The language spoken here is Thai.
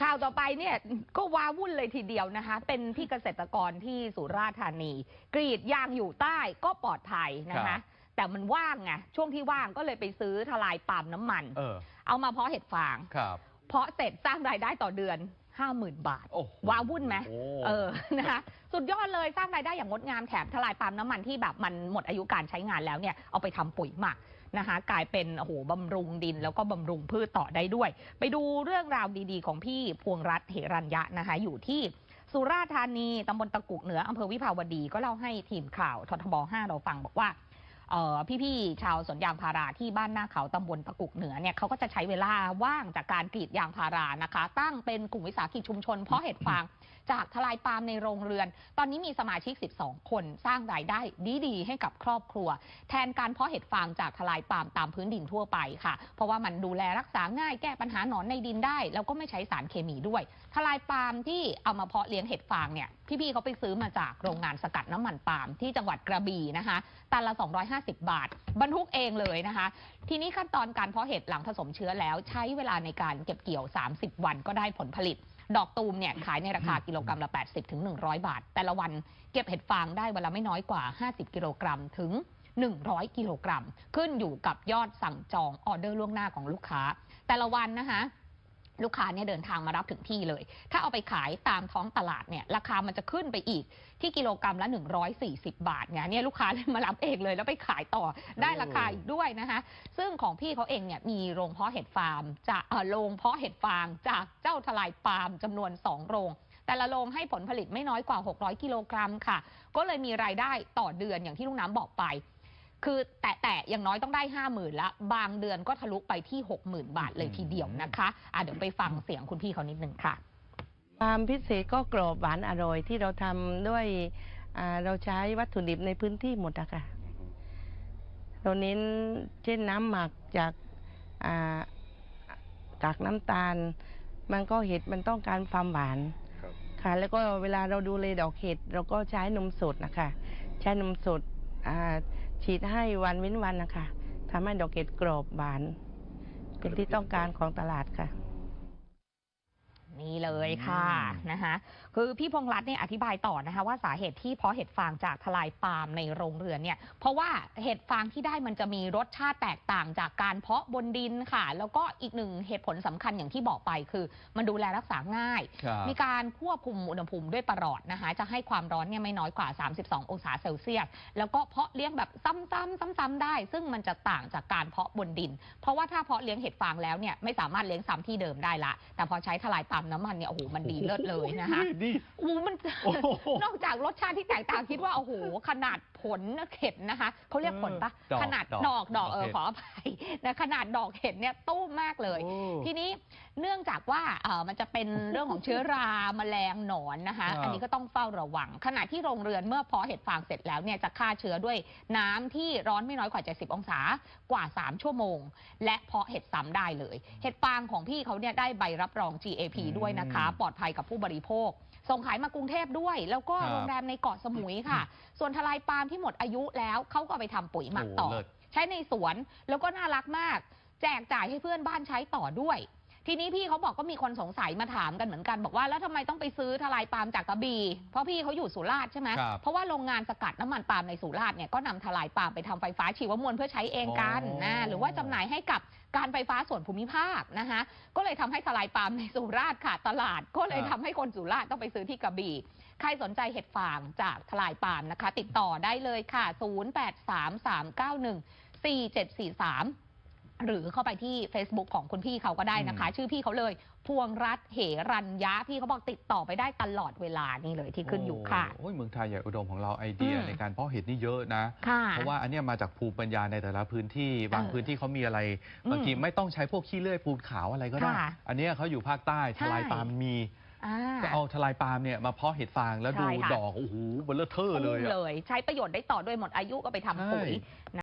ข่าวต่อไปเนี่ยก็ว้าวุ่นเลยทีเดียวนะคะ เป็นพี่เกษตรกรที่สุราษฎร์ธานี กรีดยางอยู่ใต้ก็ปลอดภัยนะครัคะ บ แต่มันว่างไงช่วงที่ว่างก็เลยไปซื้อทลายปาล์มน้ำมัน เออ เอามาเพาะเห็ดฟาง ครับ เพาะเสร็จสร้างรายได้ต่อเดือน 50,000 บาท โอ้โหว้าวุ่นไหมโอ้ เออนะคะสุดยอดเลยสร้างรายได้อย่างงดงามแถมทลายปาล์มน้ำมันที่แบบมันหมดอายุการใช้งานแล้วเนี่ยเอาไปทำปุ๋ยหมัก นะคะกลายเป็นโอ้โหบำรุงดินแล้วก็บำรุงพืชต่อได้ด้วย ไปดูเรื่องราวดีๆ ของพี่พวงรัตน์เหรัญยะนะคะอยู่ที่สุราษฎร์ธานีตำบลตะกุกเหนืออำเภอวิภาวดีก็เล่าให้ทีมข่าวททบ5เราฟังบอกว่า พี่ๆชาวสวนยางพาราที่บ้านหน้าเขาตำบลตะกุกเหนือเนี่ยเขาก็จะใช้เวลาว่างจากการกรีดยางพารานะคะ ตั้งเป็นกลุ่มวิสาหกิจชุมชนเพาะเห็ดฟางจากทลายปาล์มในโรงเรือน ตอนนี้มีสมาชิก 12 คนสร้างรายได้ดีๆ ให้กับครอบครัว แทนการเพาะเห็ดฟางจากทลายปาล์มตามพื้นดินทั่วไปค่ะ เพราะว่ามันดูแลรักษาง่ายแก้ปัญหาหนอนในดินได้ แล้วก็ไม่ใช้สารเคมีด้วย ทลายปาล์มที่เอามาเพาะเลี้ยงเห็ดฟางเนี่ยพี่ๆเขาไปซื้อมาจากโรงงานสกัดน้ำมันปาล์มที่จังหวัดกระบี่นะคะตันละ2 5 250 บาท บรรทุกเองเลยนะคะ ทีนี้ขั้นตอนการเพาะเห็ดหลังผสมเชื้อแล้วใช้เวลาในการเก็บเกี่ยว 30 วันก็ได้ผลผลิต ดอกตูมเนี่ยขายในราคากิโลกรัมละ80ถึง100 บาท แต่ละวันเก็บเห็ดฟางได้วันละไม่น้อยกว่า 50 กิโลกรัมถึง 100 กิโลกรัม ขึ้นอยู่กับยอดสั่งจองออเดอร์ล่วงหน้าของลูกค้า แต่ละวันนะคะ ลูกค้าเนี่ยเดินทางมารับถึงที่เลย ถ้าเอาไปขายตามท้องตลาดเนี่ยราคามันจะขึ้นไปอีกที่กิโลกรัมละ 140 บาทไงเนี่ยลูกค้าเลยมารับเองเลยแล้วไปขายต่อได้ราคาอีกด้วยนะคะซึ่งของพี่เขาเองเนี่ยมีโรงเพาะเห็ดฟาร์มจะโรงเพาะเห็ดฟางจากเจ้าทลายปาล์มจำนวน 2 โรง แต่ละโรงให้ผลผลิตไม่น้อยกว่า 600 กิโลกรัมค่ะ ก็เลยมีรายได้ต่อเดือนอย่างที่ลุงน้ำบอกไป คือแต่แต่อย่างน้อยต้องได้5 0,000ละบางเดือนก็ทะลุไปที่60,000บาทเลยทีเดียวนะคะอะเดี๋ยวไปฟังเสียงคุณพี่เขานิดนึงค่ะ ความพิเศษก็กรอบหวานอร่อยที่เราทำด้วยอ่าเราใช้วัตถุดิบในพื้นที่หมดอะค่ะเราเน้นเช่นน้ำหมักจากอ่ากากน้ำตาล มันก็เห็ดมันต้องการความหวานครับ ค่ะ แล้วก็เวลาเราดูเลยดอกเห็ดเราก็ใช้นมสดนะคะ ใช้นมสดอ่า ฉีดให้วันเว้นวันนะคะทำให้ดอกเห็ดกรอบหวาน เป็นที่ต้องการของตลาดค่ะ นี่เลยค่ะอืมนะคะคือพี่พงษ์รัตน์เนี่ยอธิบายต่อนะคะว่าสาเหตุที่เพาะเห็ดฟางจากทลายปาล์มในโรงเรือนเนี่ยเพราะว่าเห็ดฟางที่ได้มันจะมีรสชาติแตกต่างจากการเพาะบนดินค่ะ แล้วก็อีกหนึ่งเหตุผลสำคัญอย่างที่บอกไปคือ มันดูแลรักษาง่ายครับมีการควบคุมอุณหภูมิด้วยประหลอดนะคะจะให้ความร้อนเนี่ยไม่น้อยกว่า 32 องศาเซลเซียสแล้วก็เพาะเลี้ยงแบบซ้ำๆซ้ำๆได้ ซึ่งมันจะต่างจากการเพาะบนดิน เพราะว่าถ้าเพาะเลี้ยงเห็ดฟางแล้วเนี่ยไม่สามารถเลี้ยงซ้ำที่เดิมได้ละ แต่พอใช้ทลายปาล์มน้ำมันเนี่ยโอ้โหมันดีเลิศเลยนะคะนี่อู้มันโอ้โห นอกจากรสชาติที่แตกต่างคิดว่าโอ้โหขนาดผลเห็ดนะคะเขาเรียกผลปะดอกขนาดดอกดอกดอกเออดอกเห็ด ขออภัยนะขนาดดอกเห็ดเนี่ยตู้มมากเลย โอ้ ทีนี้ เนื่องจากว่าเอ่อมันจะเป็นเรื่องของเชื้อราแมลงหนอนนะคะ ครับ อันนี้ก็ต้องเฝ้าระวัง ขณะที่โรงเรือนเมื่อเพาะเห็ดฟางเสร็จแล้วเนี่ยจะฆ่าเชื้อด้วยน้ำที่ร้อนไม่น้อยกว่า 70 องศากว่า 3 ชั่วโมง และเพาะเห็ดซ้ำได้เลย เห็ดฟางของพี่เขาเนี่ยได้ใบรับรอง GAP อืมด้วยนะคะ ปลอดภัยกับผู้บริโภค ส่งขายมากรุงเทพด้วย แล้วก็ครับ โรงแรมในเกาะสมุยค่ะ ส่วนทลายปาล์มที่หมดอายุแล้วเขาก็เอาไปทำปุ๋ยหมักต่อ โอ้เลิศ ใช้ในสวนแล้วก็น่ารักมาก แจกจ่ายให้เพื่อนบ้านใช้ต่อด้วย ทีนี้พี่เขาบอกก็มีคนสงสัยมาถามกันเหมือนกันบอกว่าแล้วทำไมต้องไปซื้อทลายปาล์มจากกระบี่เพราะพี่เขาอยู่สุราษฎร์ใช่ไหมครับ เพราะว่าโรงงานสกัดน้ำมันปาล์มในสุราษฎร์เนี่ยก็นำทลายปาล์มไปทำไฟฟ้าชีวมวลเพื่อใช้เองกันอ๋อนะหรือว่าจำหน่ายให้กับการไฟฟ้าส่วนภูมิภาคนะคะก็เลยทำให้ทลายปาล์มในสุราษฎร์ขาดตลาด ก็เลยทำให้คนสุราษฎร์ต้องไปซื้อที่กระบี่ ใครสนใจเห็ดฟางจากทลายปาล์มนะคะ ติดต่อได้เลยค่ะ 0833914743 หรือเข้าไปที่ Facebook ของคุณพี่เขาก็ได้นะคะ ชื่อพี่เขาเลย พวงรัตน์เหรัญยะพี่เขาบอกติดต่อไปได้ตลอดเวลานี่เลยที่ขึ้นอยู่ค่ะ โอ้ยเมืองไทยใหญ่อุดมของเราไอเดียอืมในการเพาะเห็ดนี่เยอะนะ ค่ะเพราะว่าอันเนี้ยมาจากภูมิปัญญาในแต่ละพื้นที่ บางเออพื้นที่เขามีอะไรอืมบางทีไม่ต้องใช้พวกขี้เลื่อยปูนขาวอะไรก็ได้ ค่ะอันเนี้ยเขาอยู่ภาคใต้ใช่ทลายปาล์มมีอ่า ก็เอาทลายปาล์มเนี่ยมาเพาะเห็ดฟางแล้วดูใช่ค่ะ ดอกโอ้โหเบลเลอร์เทอร์เลยอุ้มอะ เลย ใช้ประโยชน์ได้ต่อด้วยหมดอายุก็ไปทำปุ๋ยใช่